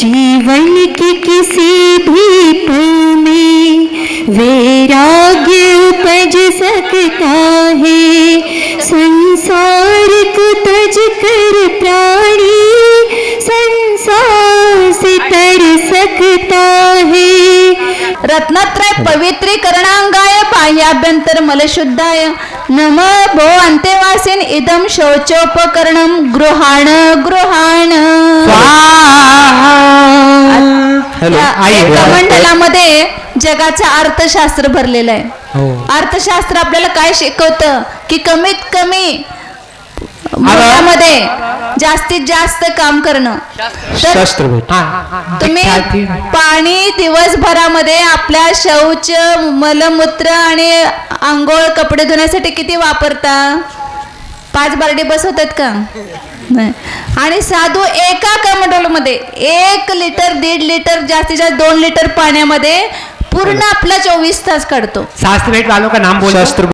जीवन के किसी भी पल में वैराग्य उपज सकता है। संसार को तज कर प्राणी संसार से तर सकता है। रत्नत्रय पवित्रीकरणांगाय बाह्याभ्यंतर मलशुद्धाय नम भो अंतेवासीन इदम शौचोपकरणम गृहाण गृहाण। हॅलो. या आई एका मंडलामध्ये जगाचं अर्थशास्त्र भरलेलं आहे. हो. अर्थशास्त्र आपल्याला काय शिकवतं? की कमीत कमी मुलामध्ये जास्तीत जास्त काम करणं. तर तुम्ही पाणी दिवसभरामध्ये आपल्या शौच मलमूत्र आणि आंघोळ कपडे धुण्यासाठी किती वापरता? पाच बारडी बसवतात का? नाही. आणि साधू एका कमंडलमध्ये एक लिटर दीड लिटर जास्तीत जास्त दोन लिटर पाण्यामध्ये पूर्ण आपला चोवीस तास काढतो. शास्त्र भेट वालों का नाम बोलो शस्त्र